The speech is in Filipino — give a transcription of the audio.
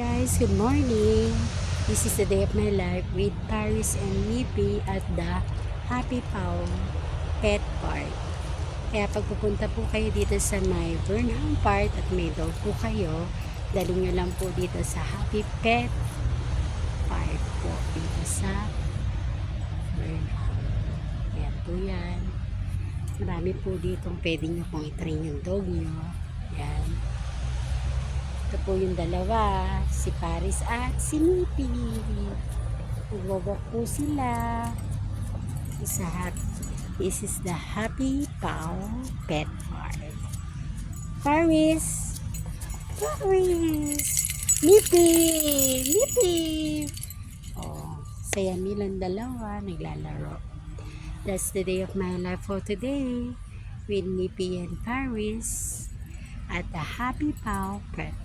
guys, good morning. This is the day of my life with Paris and Nippy at the Happy Pow Pet Park. Kaya pag pupunta po kayo dito sa may Burnham Park at may dog po kayo, dali nyo lang po dito sa Happy Pet Park po dito sa Burnham. Kaya po yan. Marami po dito pwede nyo pong itrain yung dog nyo. Yan. Ito po yung dalawa, si Paris at si Nippy. Nagbobok po sila. Isa happy. This is the Happy Paw Pet Park. Paris! Paris! Nippy! Nippy! Oh, saya nilang dalawa, naglalaro. That's the day of my life for today with Nippy and Paris at the Happy Paw Pet